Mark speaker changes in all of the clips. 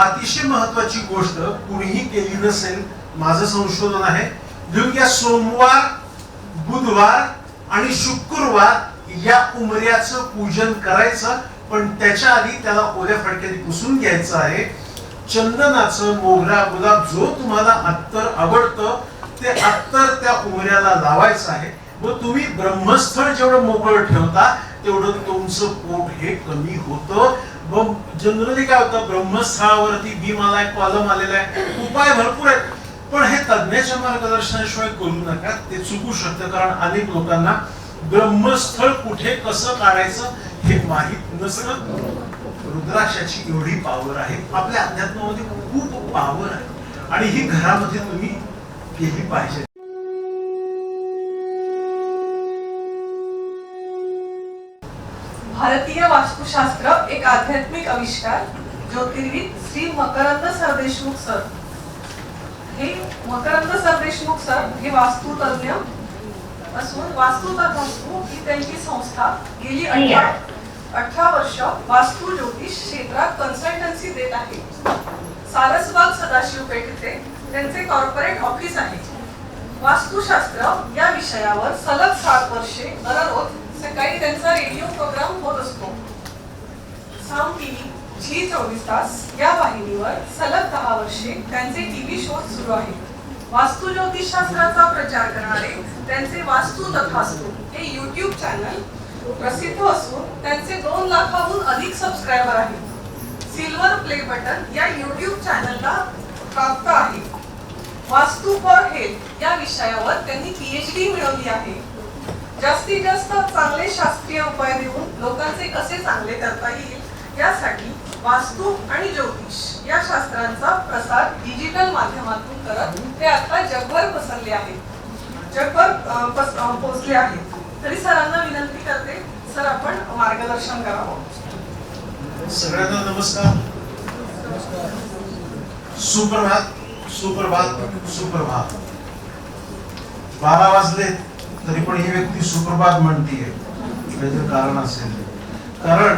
Speaker 1: अतिशय महत्वाची गोष्ट कुणीही केली नसेल माझं संशोधन आहे. लिहून घ्या सोमवार बुधवार आणि शुक्रवार या उमऱ्याचं पूजन करायचं पण त्याच्या आधी त्याला ओल्या फडक्याने पुसून घ्यायचं आहे. चंदनाचं मोगरा गुलाब जो तुम्हाला अत्तर आवडतं ते अत्तर त्या उमऱ्याला लावायचं आहे. व तुम्ही ब्रह्मस्थळ जेवढं मोकळं ठेवता तेवढं तुमचं पोट हे कमी होतं. मग जनरली काय होतं ब्रह्मस्थळावरती भीम आलाय कॉलम आलेला आहे. उपाय भरपूर आहेत. पण हे तज्ञाच्या मार्गदर्शनाशिवाय करू नका. ते चुकू शकतं कारण अनेक लोकांना ब्रह्मस्थळ कुठे कसं काढायचं हे माहीत नसतं. रुद्राक्षाची एवढी पावर आहे. आपल्या अध्यात्मामध्ये खूप पावर आहे. आणि ही घरामध्ये तुम्ही केली पाहिजे.
Speaker 2: भारतीय वास्तुशास्त्र एक आध्यात्मिक आविष्कार ज्योतिर्विद श्री मकरंद सरदेशमुख सर. हे मकरंद सरदेशमुख सर हे वास्तुतज्ञ असून वास्तु तथास्तु ही त्यांची संस्था गेली अठरा अठरा वर्ष वास्तू ज्योतिष क्षेत्रात कन्सल्टन्सी देत आहे. सारसबाग सदाशिव पेठ येथे त्यांचे कॉर्पोरेट ऑफिस आहे. वास्तुशास्त्र या विषयावर सलग सात वर्षे दररोज सकाळी त्यांचा रेडिओ प्रोग्राम होत असतो. साम टीव्ही झी चोवीस तास या वाहिनीवर सलग दहा वर्षे त्यांचे टीव्ही शो सुरू आहेत. वास्तु ज्योतिषशास्त्राचा प्रचार करणारे त्यांचे वास्तू तथास्तु हे यूट्यूब चॅनल प्रसिद्ध असून त्यांचे दोन लाखाहून अधिक सबस्क्रायबर आहेत. सिल्वर प्ले बटन या यूट्यूब चॅनलला प्राप्त आहे. वास्तू फॉर हेल्थ या विषयावर त्यांनी पीएचडी मिळवली आहे. जास्तीत जास्त चांगले शास्त्रीय उपाय देऊन लोकांचे कसे चांगले करता येईल यासाठी वास्तू आणि ज्योतिष या शास्त्रांचा प्रसार डिजिटल माध्यमातून करत ते आता जगभर पसरले आहेत. जगभर पोहोचले आहेत. तरी सरांना विनंती करते सर आपण मार्गदर्शन करावं.
Speaker 1: सगळ्यांना नमस्कार. सुप्रभात सुप्रभात सुप्रभात. बारा वाजले तरी पण ही व्यक्ती सुप्रभात म्हणतीये. त्याचं कारण असेल. कारण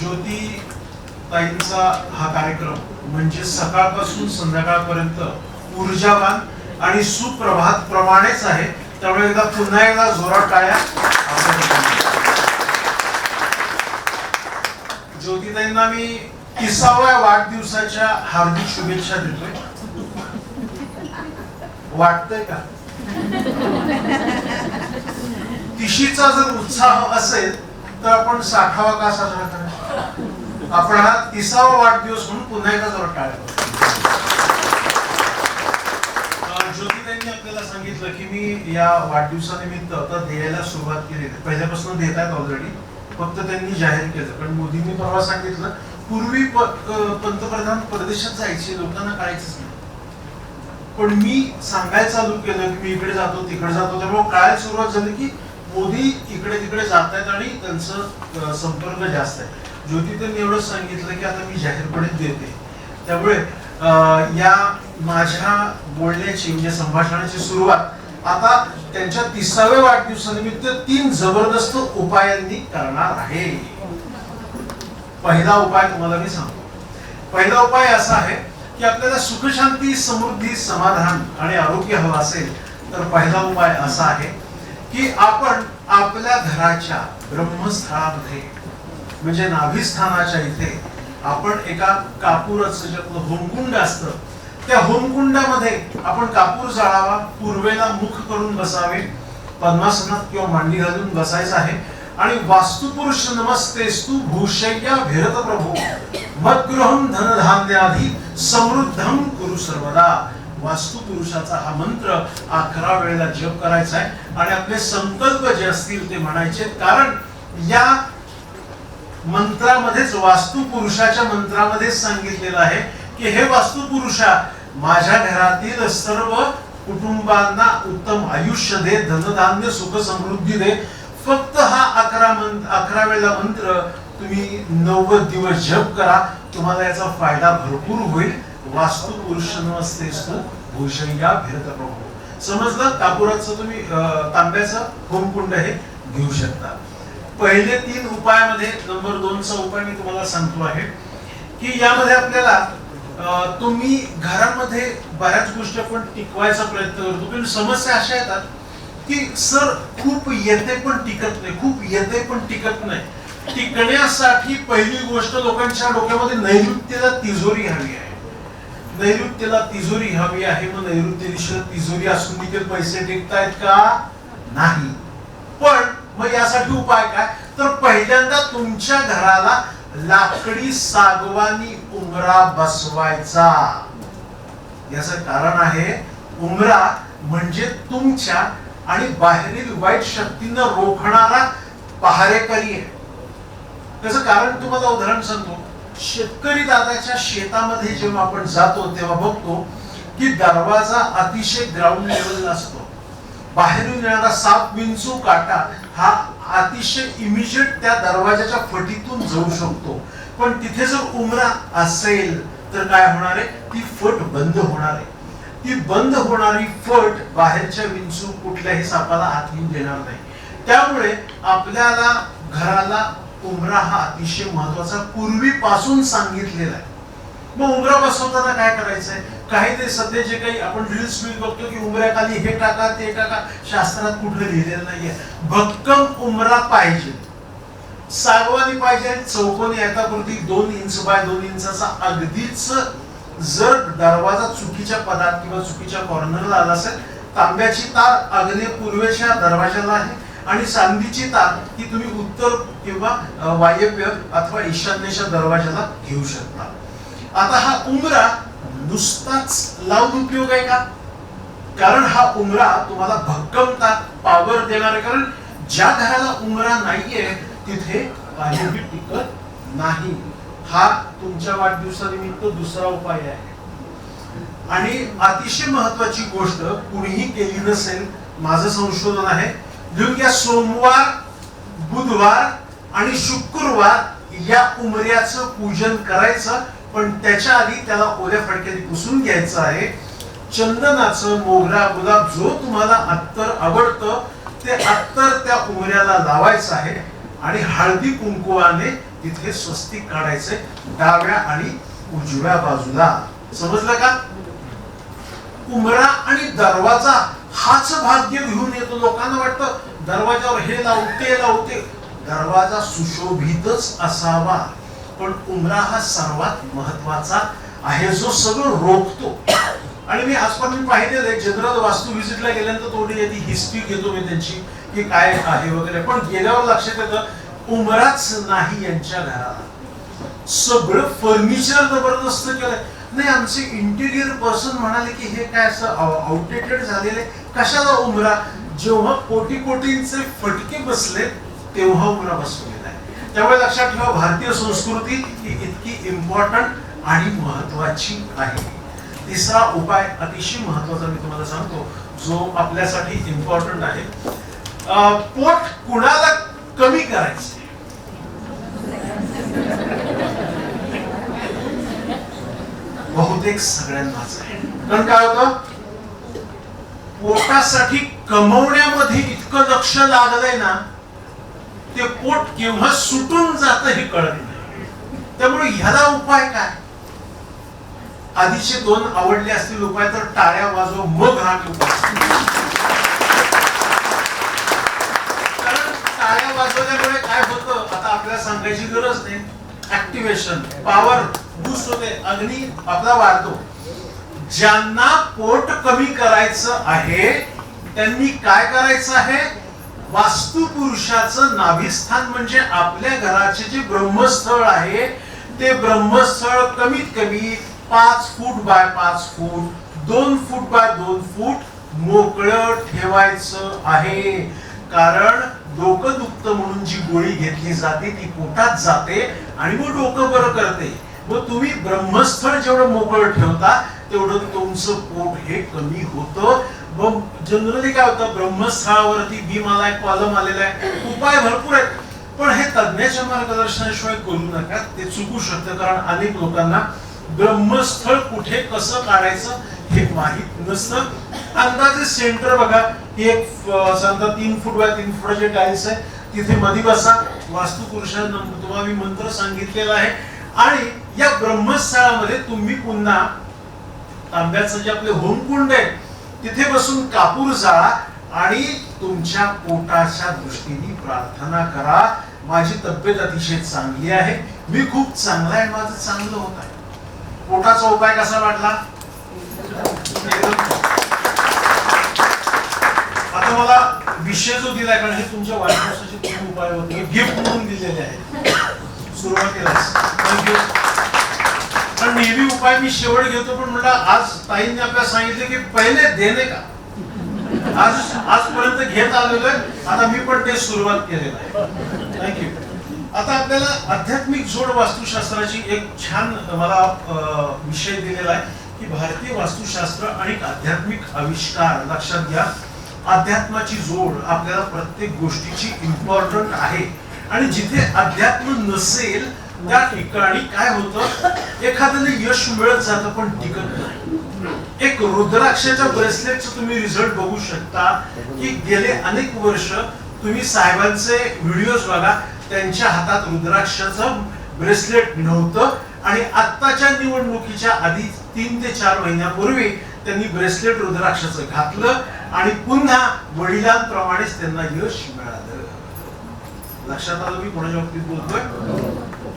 Speaker 1: ज्योती ताईंचा हा कार्यक्रम म्हणजे सकाळपासून संध्याकाळपर्यंत ऊर्जावान आणि सुप्रभात प्रमाणेच आहे. त्यामुळे एकदा पुन्हा एकदा जोरात टाळ्या. आपल्याकडे. ज्योतिताईंना मी तिसाव्या वाढदिवसाच्या हार्दिक शुभेच्छा देतोय. वाटतंय का? तिशीचा जर उत्साह असेल तर आपण साठावा का साजरा करायचा? आपण हा तिसावा वाढदिवस म्हणून पुन्हा एकदा जरा टाळ्या ज्योतिताईंनी आपल्याला सांगितलं की मी या वाढदिवसानिमित्त आता द्यायला सुरुवात केली. पहिल्यापासून देत आहेत ऑलरेडी फक्त त्यांनी जाहीर केलं. पण मोदींनी परवा सांगितलं पूर्वी प- पंतप्रधान परदेशात जायचे लोकांना कळायचंच नाही. पण मी सांगायला चालू केलं की मी इकडे जातो तिकडे जातो. त्यामुळे कळायला सुरुवात झाली की मोदी इकडे तिकडे जात आहेत आणि त्यांचं संपर्क जास्त आहे. ज्योती त्यांनी एवढं सांगितलं की आता मी जाहीरपणे देते. त्यामुळे या माझ्या बोलण्याची म्हणजे संभाषणाची सुरुवात आता त्यांच्या तिसाव्या वाढदिवसानिमित्त तीन जबरदस्त उपायांनी करणार आहे. पहिला उपाय तुम्हाला मी सांगतो. पहिला उपाय असा आहे की आपल्याला सुखशांती समृद्धी समाधान आणि आरोग्य हवं असेल तर पहिला उपाय असा आहे की आपण आपल्या घराच्या ब्रह्मस्थळामध्ये म्हणजे नाभिस्थानाच्या इथे आपण एका कापूरच जे होमकुंड असत. त्या होमकुंडामध्ये आपण कापूर जाळावा पूर्वेला मुख करून बसावे पद्मासनात किंवा मांडी घालून बसायचं आहे. आणि वास्तुपुरुष नमस्तेस्तु भूषय्या भिरत प्रभू. मद्गृहम धनधान्याधी समृद्धम कुरु सर्वदा. वास्तुपुरुषाचा हा मंत्र अकरा वेळेला जप करायचा आहे. आणि आपले संकल्प जे असतील ते म्हणायचे कारण या मंत्रामध्येच वास्तुपुरुषाच्या मंत्रामध्येच सांगितलेलं आहे की हे वास्तुपुरुषा माझ्या घरातील सर्व कुटुंबांना उत्तम आयुष्य दे धनधान्य सुख समृद्धी दे. फक्त हा अकरा मंत्र अकरा वेळेला मंत्र तुम्ही नव्वद दिवस जप करा. तुम्हाला याचा फायदा भरपूर होईल. वास्तू पुरुषन नमस्तेस्तु भूषय्या भिरत प्रभू समजलं? कापुराचं तुम्ही तांब्याचं होमकुंड हे घेऊ शकता. पहिले तीन उपायामध्ये नंबर दोनचा उपाय मी तुम्हाला सांगतो आहे की यामध्ये आपल्याला तुम्ही घरामध्ये बऱ्याच गोष्टी आपण टिकवायचा प्रयत्न करतो. पण समस्या अशा येतात की सर खूप येते पण टिकत नाही खूप येते पण टिकत नाही. टिकण्यासाठी पहिली गोष्ट लोकांच्या डोक्यामध्ये नैऋत्यला तिजोरी हवी आहे. नैऋत्येला तिजोरी हवी आहे मग नैऋत्य दिशेला तिजोरी असून देखील पैसे टिकतायत का? नाही. पण मग यासाठी उपाय काय? तर पहिल्यांदा तुमच्या घराला लाकडी सागवानी उमरा बसवायचा. याचं कारण आहे उमरा म्हणजे तुमच्या आणि बाहेरील वाईट शक्तींना रोखणारा पहारेकरी आहे. त्याच कारण तुम्हाला उदाहरण सांगतो. शेतकरी दादाच्या शेतामध्ये जेव्हा आपण जातो तेव्हा बघतो की दरवाजा अतिशय ग्राउंड लेवल असतो बाहेरून येणारा साप विंचू काटा हा अतिशय इमिजिएट त्या दरवाजाच्या फटीतून जाऊ शकतो. पण तिथे जर उमरा असेल तर काय होणार आहे? ती फट बंद होणार आहे. ती बंद होणारी फट बाहेरच्या विंचू कुठल्याही सापाला हात येऊन देणार नाही. त्यामुळे आपल्याला घराला उमरा हा अतिशय महत्त्वाचा पूर्वीपासून सांगितलेला आहे. मग उमरा बसवताना काय करायचंय? काही ते सध्या जे काही आपण रील्स मी बघतो की उमऱ्याखाली हे टाका ते टाका शास्त्रात कुठलं लिहिलेलं नाहीये. भक्कम उमरा पाहिजे. सागवानी पाहिजे आणि चौकोनी याच्यापुरती दोन इंच बाय दोन इंचाचा अगदीच जर दरवाजा चुकीच्या पदात किंवा चुकीच्या कॉर्नरला आला असेल तांब्याची तार अग्नेय पूर्वेच्या दरवाजाला आहे. आणि सांधीची ताक ही तुम्ही उत्तर किंवा वायव्य अथवा ईशान्येच्या दरवाजाला घेऊ शकता. आता हा उमरा नुसताच लावून उपयोग आहे का? कारण हा उमरा तुम्हाला भक्कमता पावर देणार आहे. कारण ज्या घराला उमरा नाहीये तिथे काहीही टिकत नाही. हा तुमच्या वाढदिवसानिमित्त दुसरा उपाय आहे. आणि अतिशय महत्वाची गोष्ट कुणीही केली नसेल माझं संशोधन आहे घेऊन सोमवार बुधवार आणि शुक्रवार या उमऱ्याचं पूजन करायचं पण त्याच्या आधी त्याला ओल्या फडक्याने पुसून घ्यायचं आहे. चंदनाचं मोगरा गुलाब जो तुम्हाला अत्तर आवडतं ते अत्तर त्या उमऱ्याला लावायचं आहे आणि हळदी कुंकुवाने तिथे स्वस्तिक काढायचे डाव्या आणि उजव्या बाजूला. समजलं का? उमरा आणि दरवाजा हाच भाग्य घेऊन येतो लोकांना वाटतं दरवाजावर हे लावते लावते दरवाजा सुशोभितच असावा. पण उमरा हा सर्वात महत्त्वाचा आहे जो सगळं रोखतो. आणि मी आजपर्यंत पाहिलेलं आहे जनरल वास्तू व्हिजिटला गेल्यानंतर थोडी याची हिस्ट्री घेतो मी त्यांची की काय आहे वगैरे. पण गेल्यावर लक्षात येतं उमराच नाही यांच्या घराला. सगळं फर्निचर जबरदस्त केलंय. नाही आमचे इंटिरियर पर्सन म्हणाले की हे काय असं आउटडेटेड झालेले कशाला उमरा? जेव्हा कोटी कोटींचे फटके बसले तेव्हा उमरा बसवलेला आहे. त्यामुळे लक्षात ठेवा भारतीय संस्कृती ही इतकी इम्पॉर्टंट आणि महत्वाची आहे. तिसरा उपाय अतिशय महत्त्वाचा मी तुम्हाला सांगतो जो आपल्यासाठी इम्पॉर्टंट आहे. पोट कुणाला कमी करायचं बहुतेक सगळ्यांनाच आहे. कारण काय होतं? पोटासाठी कमवण्यामध्ये इतकं लक्ष लागलंय ना ते पोट केव्हा सुटून जात हे कळत नाही. त्यामुळे ह्याला उपाय काय? आधीचे दोन आवडले असतील उपाय तर टाळ्या वाजव मग हा उपाय. कारण टाळ्या वाजवल्यामुळे काय होतं? आता आपल्याला सांगायची गरज नाही. ऍक्टिव्हेशन पॉवर बूस्ट होते अग्नी आपला वाढतो. ज्यांना पोट कमी करायचं आहे त्यांनी काय करायचं आहे? वास्तु पुरुषाचं नाभिस्थान म्हणजे आपल्या घराचे जे ब्रह्मस्थळ आहे ते ब्रह्मस्थळ कमीत कमी पाच फूट बाय पाच फूट दोन फूट बाय दोन फूट मोकळं ठेवायचं आहे. कारण डोकं दुखतं म्हणून जी गोळी घेतली जाते ती पोटात जाते आणि मग डोकं बरं करते. मग तुम्ही ब्रह्मस्थळ जेवढं मोकळं ठेवता तेवढं तुमचं पोट हे कमी होतं. मग जनरली काय होतं ब्रह्मस्थळावरती भीम आलाय कॉलम आलेला आहे उपाय भरपूर आहेत. पण हे तज्ञाच्या मार्गदर्शनाशिवाय करू नका ते चुकू शकतं कारण अनेक लोकांना ब्रह्मस्थळ कुठे कसं काढायचं हे माहीत नसतं. अंदाजे सेंटर बघा एक समजा तीन फूट बाय तीन फुटाचे टाईल्स आहे. तिथे मधी बसा. वास्तुपुरुषांना तुम्हाला मी मंत्र सांगितलेला आहे. आणि या ब्रह्मस्थळामध्ये तुम्ही पुन्हा तांब्याचं जे आपले होमकुंड आहे तिथे बसून कापूर जाळा आणि तुमच्या पोटाच्या दृष्टीने प्रार्थना करा. माझी तब्येत अतिशय चांगली आहे. मी खूप चांगला आहे. माझं चांगलं होत आहे. पोटाचा उपाय कसा वाटला? आता मला विषय जो दिलाय कारण हे तुमच्या वाढदिवसाचे तुम्ही उपाय होते. गिफ्ट म्हणून दिलेले आहेत सुरुवातीलाच पण नेहमी उपाय मी शेवट घेतो पण म्हटलं आज ताईंनी आपल्याला सांगितले की पहिले देणे का? आज आजपर्यंत घेत आलेलो आहे. आता मी पण ते सुरुवात केलेलं आहे. थँक्यू आता आपल्याला आध्यात्मिक जोड वास्तुशास्त्राची एक छान मला विषय दिलेला आहे की भारतीय वास्तुशास्त्र आणि आध्यात्मिक आविष्कार लक्षात घ्या. अध्यात्माची जोड आपल्याला प्रत्येक गोष्टीची इम्पॉर्टंट आहे. आणि जिथे अध्यात्म नसेल त्या ठिकाणी काय होतं? एखाद्याला यश मिळत जातं पण टिकत नाही. एक रुद्राक्षाच्या ब्रेसलेटचं तुम्ही रिझल्ट बघू शकता की गेले अनेक वर्ष तुम्ही साहेबांचे व्हिडिओज बघा त्यांच्या हातात रुद्राक्षाचं ब्रेसलेट नव्हतं आणि आत्ताच्या निवडणुकीच्या आधी तीन ते चार महिन्यापूर्वी त्यांनी ब्रेसलेट रुद्राक्षाचं घातलं आणि पुन्हा वडिलांप्रमाणेच त्यांना यश मिळालं. लक्षात आलं मी कोणाच्या बाबतीत बोलतोय?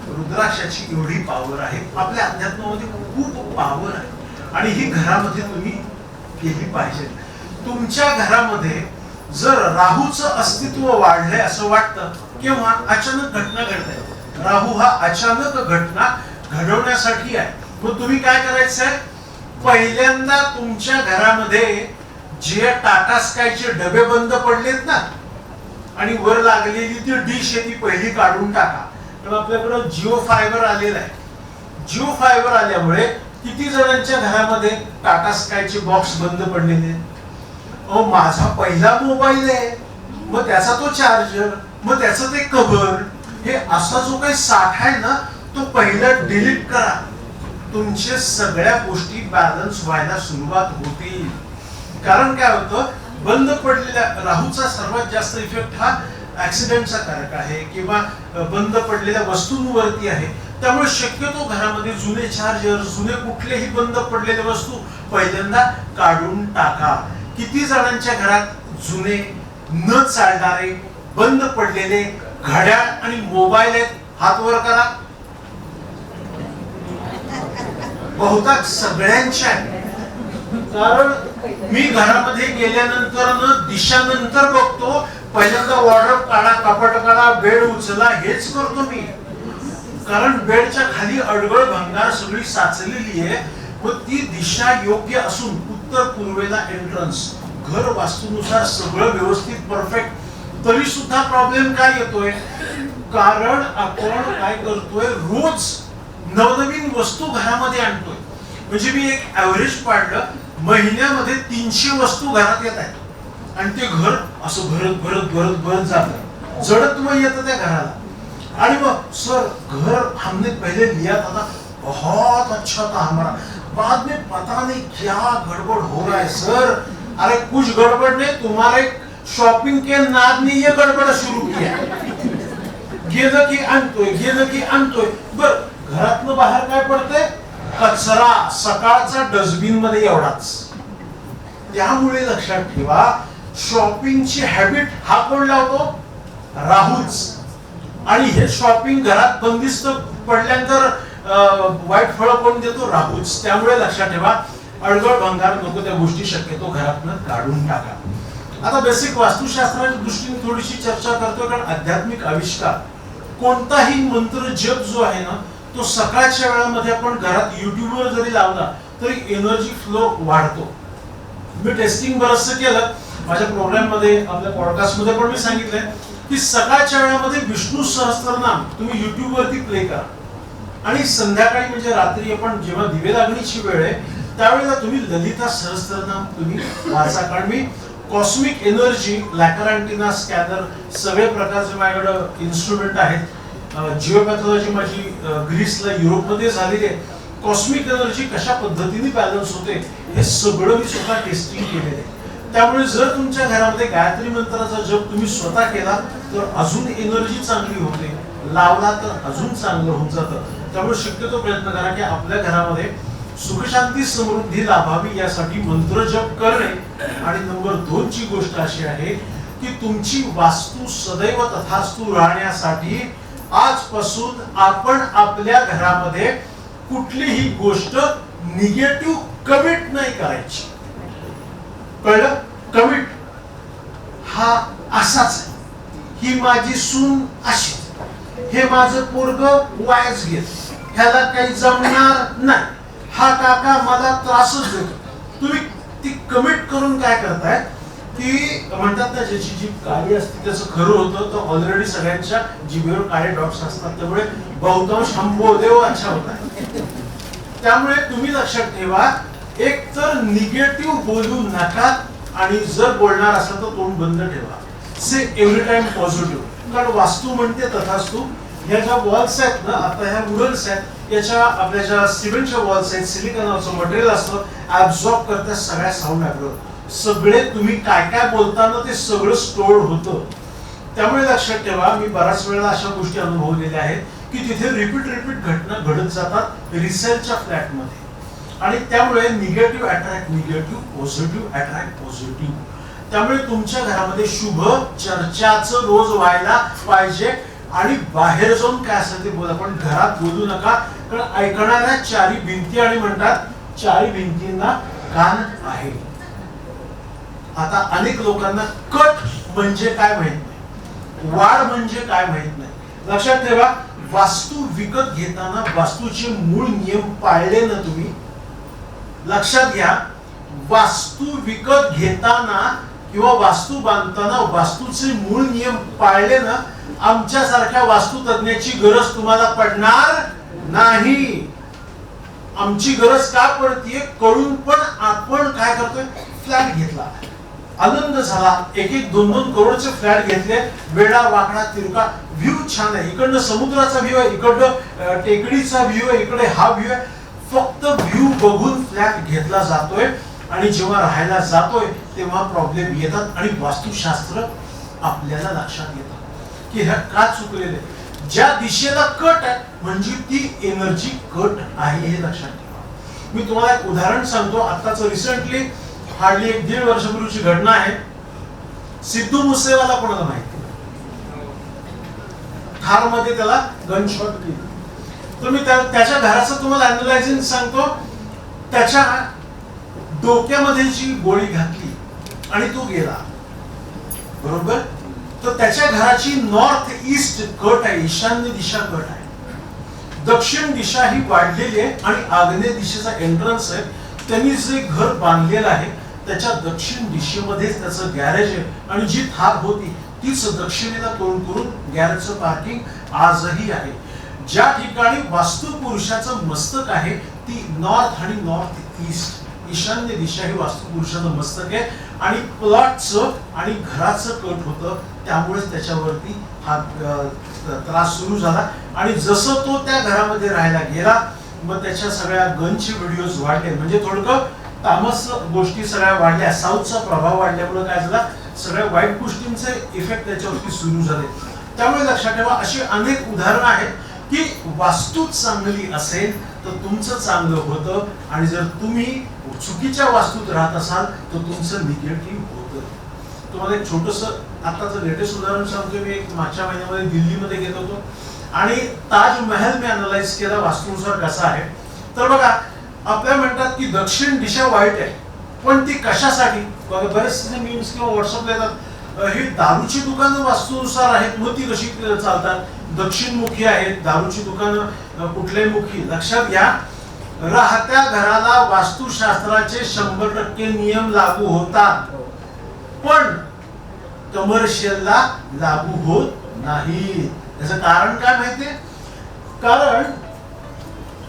Speaker 1: रुद्राक्षाची एवढी पॉवर आहे. आपल्या अध्यात्मामध्ये खूप पॉवर आहे. आणि ही घरामध्ये तुम्ही केली पाहिजे. तुमच्या घरामध्ये जर राहूचं अस्तित्व वाढलंय असं वाटतं किंवा अचानक घटना घडते. राहू हा अचानक घटना घडवण्यासाठी आहे. मग तुम्ही काय करायचंय पहिल्यांदा तुमच्या घरामध्ये जे टाटा स्कायचे डबे बंद पडलेत ना आणि वर लागलेली ती डिश आहे ती पहिली काढून टाका. कारण आपल्याकडं जिओ फायबर आलेलं आहे. जिओ फायबर आल्यामुळे किती जणांच्या घरामध्ये टाटा स्कायचे बॉक्स बंद पडलेले अहो माझा पहिला मोबाईल आहे. मग त्याचा तो चार्जर मग त्याचं ते कव्हर हे असा जो काही साठा आहे ना तो पहिला डिलीट करा. तुमचे सगळ्या गोष्टी बॅलन्स व्हायला सुरुवात होतील. कारण काय होतं? बंद पडलेल्या राहूचा सर्वात जास्त इफेक्ट हा ऍक्सिडेंटचा कारक आहे किंवा बंद पडलेल्या वस्तूंवरती आहे. त्यामुळे शक्यतो घरामध्ये जुने चार्जर जुने कुठलेही बंद पडलेले वस्तू पहिल्यांदा काढून टाका. किती जणांच्या घरात जुने न चालणारे बंद पडलेले घड्याळ आणि मोबाईल आहेत हात वर करा. बहुतांश सगळ्यांच्या कारण मी घरामध्ये गेल्यानंतर न दिशानंतर बघतो पहिल्यांदा वॉर्डर काढा कपाट काढा बेड उचला हेच करतो मी. कारण बेडच्या खाली अडगळ भंगार सगळी साचलेली आहे. व ती दिशा योग्य असून उत्तर पूर्वेला एंट्रन्स घर वास्तूनुसार सगळं व्यवस्थित परफेक्ट तरी सुद्धा प्रॉब्लेम काय येतोय? कारण आपण काय करतोय? रोज नवनवीन वस्तू घरामध्ये आणतोय. म्हणजे मी एक ऍव्हरेज पाडलं महिन्यामध्ये तीनशे वस्तू घरात येत आहेत. आणि ते घर असं भरत भरत भरत भरत जात. जडत्व येतं त्या घराला. आणि मग सर घर हमने पहले लिया था ना. बहुत अच्छा था हमारा. बाद में पता नहीं क्या गड़बड़ हो रहा है सर. अरे कुछ गड़बड़ नहीं तुम्हारे शॉपिंग के नाद ने ये गड़बड़ शुरू किया. गेलं की आणतोय गेलं की आणतोय बर घरातनं बाहेर काय पडतंय? कचरा सकाळचा डस्टबिनमध्ये एवढाच. त्यामुळे लक्षात ठेवा शॉपिंगची हॅबिट हा कोण लावतो? राहूच आणि हे शॉपिंग घरात बंदिस्त पडल्यानंतर वाईट फळ कोण देतो? राहूच त्यामुळे लक्षात ठेवा अडगळ भंगार नको त्या गोष्टी शक्यतो घरातनं काढून टाका. आता बेसिक वास्तुशास्त्राच्या दृष्टीने थोडीशी चर्चा करतो कारण आध्यात्मिक आविष्कार कोणताही मंत्र जप जो आहे ना तो सकाळच्या वेळामध्ये आपण घरात युट्यूबवर जरी लावला तरी एनर्जी फ्लो वाढतो. मी टेस्टिंग बरंचसं केलं. माझ्या प्रोग्राममध्ये आपल्या पॉडकास्टमध्ये पण मी सांगितलंय की सकाळच्या वेळामध्ये विष्णू सहस्त्रनाम तुम्ही युट्यूब वरती प्ले करा. आणि संध्याकाळी म्हणजे रात्री आपण जेव्हा दिवे लागणीची वेळ आहे त्यावेळेला तुम्ही ललिता सहस्त्रनाम तुम्ही वाचा. कारण मी cosmic energy lecher antenna scanner सगळे प्रकारचे माझ्याकडं इन्स्ट्रुमेंट आहेत जिओपॅथॉलॉजी माझी ग्रीसला युरोपमध्ये झालेली आहे. कॉस्मिक एनर्जी कशा पद्धतीने बॅलन्स होते हे सगळं मी स्वतः टेस्टिंग केलेलं आहे. त्यामुळे जर तुमच्या घरामध्ये गायत्री मंत्राचा जप तुम्ही स्वतः केला तर अजून एनर्जी चांगली होते. लावला तर अजून चांगलं होऊन जातं. त्यामुळे शक्यतो प्रयत्न करा की आपल्या घरामध्ये सुखशांती समृद्धी लाभावी यासाठी मंत्र जप करणे. आणि नंबर दोन ची गोष्ट अशी आहे की तुमची वास्तू सदैव तथास्तू राहण्यासाठी आजपासून आपण आपल्या घरामध्ये कुठलीही गोष्ट निगेटिव्ह कमिट नाही करायची. कळलं? कमिट हा असाच ही माझी सून अशी हे माझं पोरग वायच घेत. ह्याला काही जमणार नाही. हा काका मला त्रासच देतो. तुम्ही ती कमिट करून काय करताय? ती म्हणतात ना ज्याची जी काळी असते त्याचं खरं होतं तर ऑलरेडी सगळ्यांच्या जिभेवर काळे डॉट्स असतात. त्यामुळे बहुतांश हंबोदेव अच्छा होता त्यामुळे तुम्ही लक्षात ठेवा एक तर निगेटिव्ह बोलू नका आणि जर बोलणार असाल तर तोंड बंद ठेवा. से एव्हरी टाइम पॉझिटिव्ह कारण वास्तू म्हणते तथास्तू ह्या ज्या वॉल्स आहेत ना आता ह्या वुडन्स आहेत याच्या आपल्या ज्या सिमेंटच्या वॉल्स आहेत सिलिकॉनचं मटेरियल असतं ऍब्झॉर्ब करतात सगळ्या साऊंड ऍब्झॉर्ब सगळे तुम्ही काय काय बोलताना ते सगळं स्टोअर्ड होतं. त्यामुळे लक्षात ठेवा मी बऱ्याच वेळा अशा गोष्टी अनुभवलेल्या आहेत की तिथे रिपीट रिपीट घटना घडत जातात रिसेलच्या फ्लॅटमध्ये आणि त्यामुळे negative attract negative positive attract positive त्यामुळे तुमच्या घरामध्ये शुभ चर्चाच रोज व्हायला पाहिजे. आणि बाहेर जाऊन काय असेल ते बोला पण घरात बोलू नका. कारण ऐकणाऱ्या चारी भिंती आणि म्हणतात चारी भिंतींना कान आहे. आता अनेक लोकांना कट म्हणजे काय माहीत नाही. वाढ म्हणजे काय माहीत नाही. लक्षात ठेवा वास्तू विकत घेताना वास्तूचे मूळ नियम पाळले ना तुम्ही लक्षात घ्या वास्तू विकत घेताना किंवा वास्तू बांधताना वास्तूचे मूळ नियम पाळले ना आमच्या सारख्या वास्तुतज्ञाची गरज तुम्हाला पडणार नाही. आमची गरज का पडतीये? कळून पण आपण काय करतोय? फ्लॅट घेतला. आनंद झाला. एक एक दोन दोन करोडचे फ्लॅट घेतले. वेडा वाकडा तिरका व्ह्यू छान आहे. इकडनं समुद्राचा व्ह्यू आहे इकडनं टेकडीचा व्ह्यू आहे इकडे हा व्ह्यू आहे. फक्त व्ह्यू बघून फ्लॅट घेतला जातोय आणि जेव्हा राहायला जातोय तेव्हा प्रॉब्लेम येतात आणि वास्तुशास्त्र आपल्याला लक्षात येतं की ह्या का चुकलेले ज्या दिशेला कट आहे म्हणजे ती एनर्जी कट आहे हे लक्षात ठेवा. मी तुम्हाला एक उदाहरण सांगतो. आताच रिसेंटली हार्डली एक दीड वर्षापूर्वीची घटना आहे. सिद्धू मुसेवाला कोणाला माहिती? ठारमध्ये त्याला गन शॉट दिली तर मी त्याच्या घराचं तुम्हाला अनलायझिंग सांगतो. त्याच्या डोक्यामध्ये जी गोळी घातली आणि तो गेला. बरोबर? तर त्याच्या घराची नॉर्थ ईस्ट कट आहे ईशान्य दिशा कट आहे. दक्षिण दिशा ही वाढलेली आहे आणि आग्नेय दिशेचा एंट्रन्स आहे. त्यांनी जे घर बांधलेलं आहे त्याच्या दक्षिण दिशेमध्येच त्याचं गॅरेज आहे. आणि जी थाप होती तीच दक्षिणेला तोंड करून गॅरेजचं पार्किंग आजही आहे. ज्या ठिकाणी वास्तुपुरुषाचं मस्तक आहे ती नॉर्थ आणि नॉर्थ ईस्ट ईशान्य दिशा ही वास्तुपुरुषाचं मस्तक आहे. आणि प्लॉटचं आणि घराचं कट होतं त्यामुळेच त्याच्यावरती हा त्रास सुरू झाला. आणि जसं तो त्या घरामध्ये राहायला गेला मग त्याच्या सगळ्या गनचे व्हिडिओज वाढले. म्हणजे थोडकं तामस गोष्टी सगळ्या वाढल्या साऊथचा प्रभाव वाढल्यामुळे काय झाला सगळ्या वाईट गोष्टींचे इफेक्ट त्याच्यावरती सुरू झाले. त्यामुळे लक्षात ठेवा अशी अनेक उदाहरणं आहेत. की वास्तू चांगली असेल तर तुमचं चांगलं होतं. आणि जर तुम्ही चुकीच्या वास्तूत राहत असाल तर तुमचं निगेटिव्ह होतं. तुम्हाला एक छोटस आताचं लेटेस्ट उदाहरण सांगतो मी एक मागच्या महिन्यामध्ये दिल्लीमध्ये गेलो होतो. आणि ताजमहल मी अनालाइज केला वास्तूनुसार कसा आहे. तर बघा आपल्या म्हणतात की दक्षिण दिशा वाईट आहे पण ती कशासाठी? बघा बरेचसे मीम्स किंवा व्हॉट्सअपला येतात. ही दारूची दुकानं वास्तूनुसार आहेत मग ती कशी चालतात? दक्षिणमुखी आहेत दारूची दुकानं कुठल्याही मुखी. लक्षात घ्या राहत्या घराला वास्तुशास्त्राचे शंभर टक्के नियम लागू होतात. पण कमर्शियलला लागू होत नाही त्याचं कारण काय माहितीये? कारण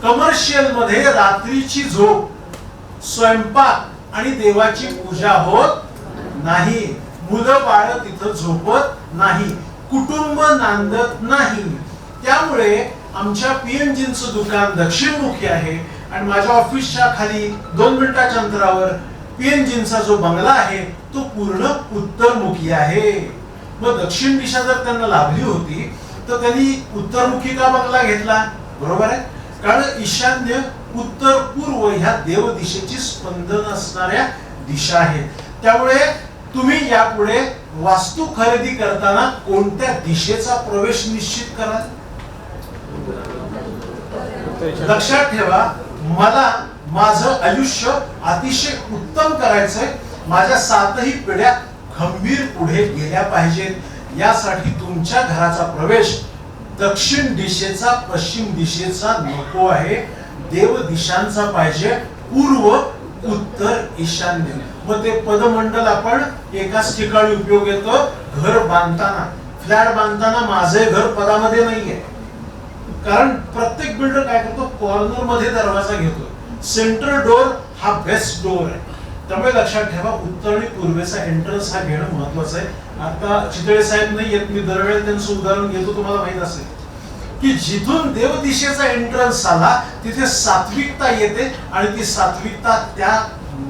Speaker 1: कमर्शियलमध्ये रात्रीची झोप स्वयंपाक आणि देवाची पूजा होत नाही. मुलं बाळ तिथं झोपत नाही. कुटुंब नांदत नाही. त्यामुळे आमच्या पीएनजींचं दुकान दक्षिणमुखी आहे आणि माझ्या ऑफिसच्या खाली दोन मिनिटाच्या अंतरावर पीएनजींचा जो बंगला आहे तो पूर्ण उत्तरमुखी आहे. मग दक्षिण दिशा जर त्यांना लाभली होती तर त्यांनी उत्तरमुखी का बंगला घेतला? बरोबर आहे. कारण ईशान्य उत्तर पूर्व ह्या देव दिशेची स्पंदन असणाऱ्या दिशा आहेत. त्यामुळे तुम्ही यापुढे वास्तू खरेदी करताना कोणत्या दिशेचा प्रवेश निश्चित कराल? लक्षात ठेवा मला माझं आयुष्य अतिशय उत्तम करायचंय. माझ्या सातही पिढ्या खंबीर पुढे गेल्या पाहिजेत. यासाठी तुमच्या घराचा प्रवेश दक्षिण दिशेचा पश्चिम दिशेचा नको आहे. देव दिशांचा पाहिजे. पूर्व उत्तर ईशान्य. मग ते पदमंडल आपण एकाच ठिकाणी उपयोग येतो घर बांधताना. फ्लॅट बांधताना माझे घर पदामध्ये नाहीये. कारण प्रत्येक बिल्डर काय करतो? कॉर्नरमध्ये दरवाजा घेतो सेंट्रल डोर हा बेस्ट डोर आहे. त्यामुळे लक्षात ठेवा उत्तर आणि पूर्वेचा एंट्रन्स हा घेणं महत्वाचं आहे. आता चितळे साहेब नाही येत मी दरवेळेला त्यांचं उदाहरण घेतो तुम्हाला माहीत असेल. की जिथून देव दिशेचा एंट्रन्स आला तिथे सात्विकता येते आणि ती सात्विकता त्या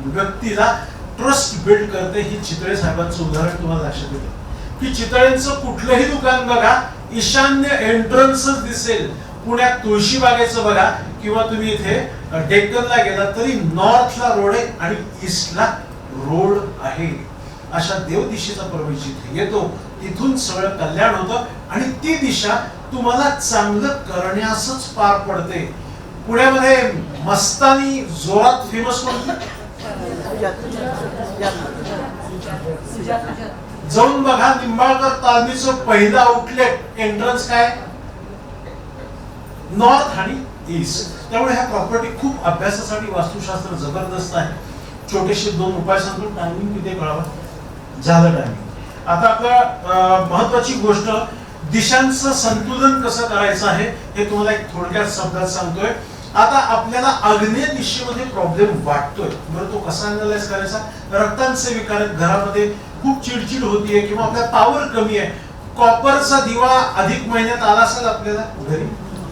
Speaker 1: व्यक्तीला ट्रस्ट बिल्ड करते ही चितळे साहेबांचं उदाहरण तुम्हाला लक्षात येतं. की चितळेंचं कुठलंही दुकान बघा ईशान्य एंट्रन्सच दिसेल. पुण्यात तुळशीबागेचं बघा किंवा तुम्ही इथे डेक्कनला गेला तरी नॉर्थला रोड आहे आणि ईस्टला रोड आहे. अशा देव दिशेचा प्रवेश इथे येतो तिथून सगळं कल्याण होतं आणि ती दिशा तुम्हाला चांगलं करण्यासच पार पडते. पुण्यामध्ये मस्तानी जोरात फेमस कोणती जाऊन बघा निंबाळकर तालमीचं पहिलं आउटलेट एंट्रन्स काय? नॉर्थ आणि ईस्ट त्यामुळे ह्या प्रॉपर्टी खूप अभ्यासासाठी वास्तुशास्त्र जबरदस्त आहे. छोटेसे दोन उपाय सांगून टायमिंग किती कळावा. झालं टायमिंग आता आपल्या महत्वाची गोष्ट दिशांचं संतुलन कसं करायचं आहे हे तुम्हाला एक थोडक्यात शब्दात सांगतोय. आता आपल्याला अग्नेय दिशेमध्ये प्रॉब्लेम वाटतोय. बरं तो कसा अनालाइज करायचा? रक्तांचे विकार घरामध्ये खूप चिडचिड होतीये किंवा आपल्या पॉवर कमी आहे कॉपरचा दिवा अधिक महिन्यात आला असेल आपल्याला? घरी?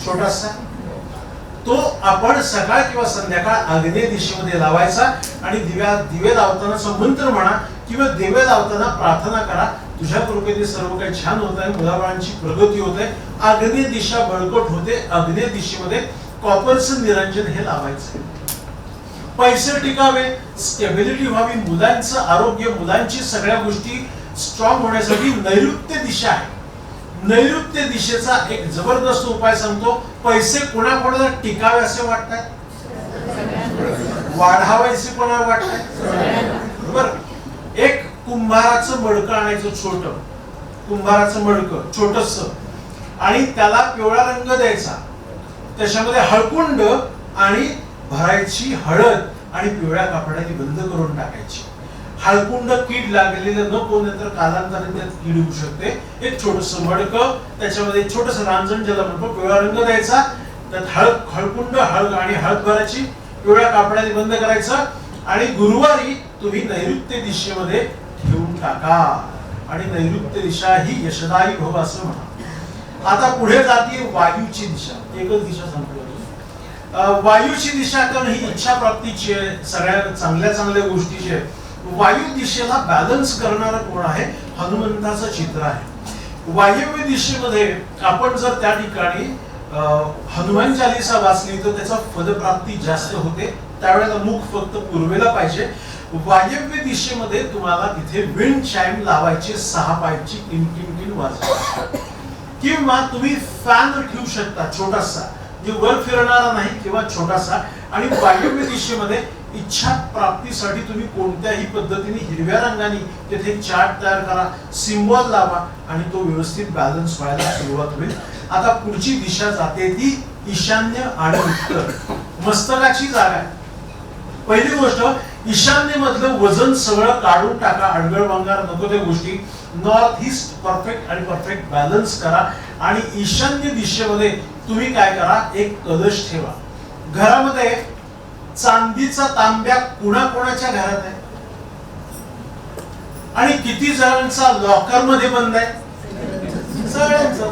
Speaker 1: छोटासा? तो आपण सकाळ किंवा संध्याकाळ अग्नेय दिशेमध्ये लावायचा आणि दिव्या दिवे लावताना समंत्र म्हणा किंवा दिवे लावताना प्रार्थना करा. तुझ्या कृपेने सर्व काही छान होत आहे मुलाबाळांची प्रगती होते. अग्नेय दिशा बळकट होते अग्नेय दिशेमध्ये कॉपरचं निरंजन हे लावायचं. पैसे टिकावे स्टेबिलिटी व्हावी मुलांचं आरोग्य मुलांची सगळ्या गोष्टी स्ट्रॉंग होण्यासाठी नैऋत्य दिशा आहे. नैऋत्य दिशेचा एक जबरदस्त उपाय सांगतो पैसे कोणाकोणाला टिकावे असे वाटतात? वाढावायचे कोणाला वाटतात? बर. एक कुंभाराचं मडकं आणायचं छोट. कुंभाराचं मडकं छोटस. आणि त्याला पिवळा रंग द्यायचा. त्याच्यामध्ये हळकुंड आणि भरायची हळद आणि पिवळ्या कापडाने बंद करून टाकायची. हळकुंड कीड लागलेलं न पोहण्यानंतर तर कालांतराने त्यात कीड होऊ शकते. एक छोटस मडक त्याच्यामध्ये छोटस रांजण ज्याला म्हणतो पिवळा रंग द्यायचा. त्यात हळद हळकुंड हळद आणि हळद भरायची पिवळ्या कापडाने बंद करायचं. आणि गुरुवारी तुम्ही नैऋत्य दिशेमध्ये ठेवून टाका. आणि नैऋत्य दिशा ही यशदायी भव असं म्हणा. आता पुढे जाते वायूची दिशा. एकच दिशा संपली वायूची दिशा कारण ही इच्छा प्राप्तीची आहे. सगळ्या चांगल्या चांगल्या गोष्टीची आहे. वायू दिशेला बॅलन्स करणारा कोण आहे? हनुमंताचं चित्र आहे. वायव्य दिशेमध्ये आपण जर त्या ठिकाणी हनुमान चालिसा वाचली तर त्याचा फलप्राप्ती जास्त होते. त्यावेळेला मुख फक्त पूर्वेला पाहिजे. वायव्य दिशेमध्ये तुम्हाला तिथे विंड चाईम लावायचे सहा पायची किन किन किन वाजवायची. किंवा तुम्ही फॅन ठेवू शकता छोटासा. जे वर फिरणारा नाही किंवा छोटासा. आणि वायव्य दिशेमध्ये इच्छा प्राप्तीसाठी तुम्ही कोणत्याही पद्धतीने हिरव्या रंगाने तिथे चार्ट तयार करा सिम्बॉल लावा आणि तो व्यवस्थित बॅलन्स व्हायला सुरुवात होईल. आता पुढची दिशा जाते ती ईशान्य आणि उत्तर. मस्तकाची जागा आहे. पहिली गोष्ट ईशान्य मधलं वजन सगळं काढून टाका अडगळ वांगार नको त्या गोष्टी. नॉर्थ ईस्ट परफेक्ट आणि परफेक्ट बॅलन्स करा. आणि ईशान्य दिशेमध्ये तुम्ही काय करा एक कलश ठेवा. घरामध्ये चांदीचा तांब्या कुणाकोणाच्या घरात आहे? आणि किती जणांचा लॉकरमध्ये बंद आहे? सगळ्यांचा.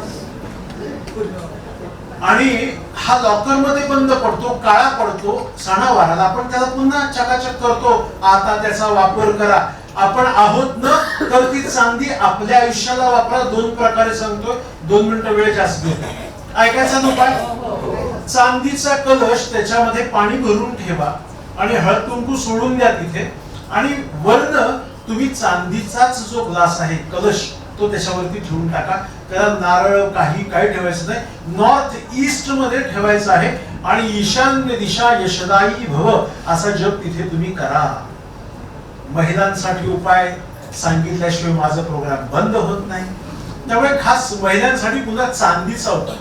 Speaker 1: आणि हा लॉकरमध्ये बंद पडतो काळा पडतो सणावाराला आपण त्याला पुन्हा चकाचक करतो आता त्याचा वापर करा. आपण आहोत ना तर ती चांदी आपल्या आयुष्याला वापरा दोन प्रकारे सांगतोय. दोन मिनिटं वेळ जास्त घेतो ऐकायचा उपाय? चांदीचा कलश त्याच्यामध्ये पाणी भरून ठेवा आणि हळद कुंकू सोडून द्या तिथे. आणि वर्ण तुम्ही चांदीचाच जो ग्लास आहे कलश तो त्याच्यावरती ठेवून टाका. त्याला नारळ काही काही ठेवायचं नाही. नॉर्थ ईस्टमध्ये ठेवायचं आहे. आणि ईशान्य दिशा यशदायी भव असा जप तिथे तुम्ही करा. महिलांसाठी उपाय सांगितल्याशिवाय माझा प्रोग्राम बंद होत नाही. त्यामुळे खास महिलांसाठी पुन्हा चांदीचा उपाय.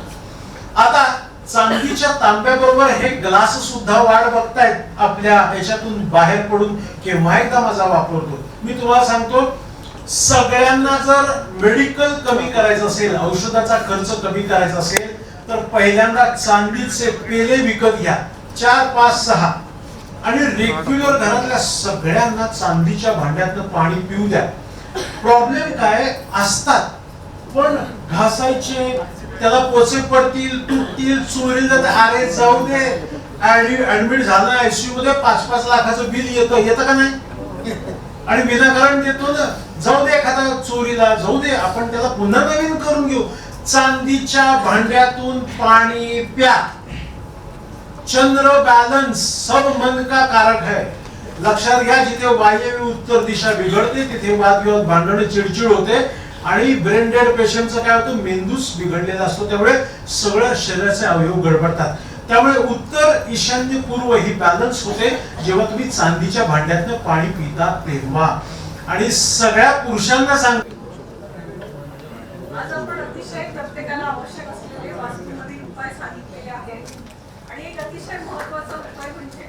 Speaker 1: आता चांदीच्या तांब्याबरोबर हे ग्लास सुद्धा वाट बघतायत. आपल्या याच्यातून बाहेर पडून केव्हा एकदा माझा वापरतो. मी तुम्हाला सांगतो सगळ्यांना जर मेडिकल कमी करायचं असेल औषधाचा खर्च कमी करायचा असेल तर पहिल्यांदा चांदीचे पेले विकत घ्या. चार पाच सहा. आणि रेग्युलर घरातल्या सगळ्यांना चांदीच्या भांड्यातनं पाणी पिऊ द्या. प्रॉब्लेम काय? असतात. पण घासायचे त्याला पोचे पडतील तुटतील चोरी जात अरे जाऊ दे. ऍडमिट झालं आयसीयू मध्ये पाच पाच लाखाचं बिल येतं. येतं का नाही? आणि विनाकारण देतो ना. जाऊ दे एखादा चोरीला जाऊ दे आपण त्याला पुन्हा नवीन करून घेऊ. चांदीच्या भांड्यातून पाणी प्या. चंद्र बॅलन्स सब मन का कारक है. लक्षात घ्या जिथे वायव्य उत्तर दिशा बिघडते तिथे वादविवाद भांडण चिडचिड होते. आणि ब्रेन डेड पेशंटचं काय होतं? मेंदूच बिघडलेला असतो. त्यामुळे सगळं शरीराचे अवयव गडबडतात. त्यामुळे उत्तर ईशान्य पूर्व ही बॅलन्स होते जेव्हा तुम्ही चांदीच्या भांड्यातनं पाणी पिता तेव्हा. आणि सगळ्या पुरुषांना सांग
Speaker 2: आज आपण अतिशय प्रत्येकाला आवश्यक असलेले वास्तूमधील उपाय सांगितलेले आहेत आणि एक अतिशय महत्त्वाचा उपाय म्हणजे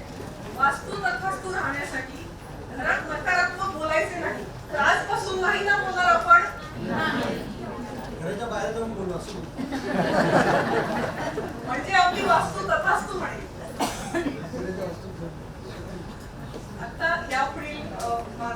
Speaker 2: वास्तू तथास्तू राहण्यासाठी घरात नकारात्मक बोलायचे नाही तर आजपासून नाही ना बोलणार आपण
Speaker 3: घराच्या बाहेर जाऊन बोलू असं
Speaker 2: म्हणजे आपली वास्तू तथास्तू म्हणेल आता यापुढील अ, मा-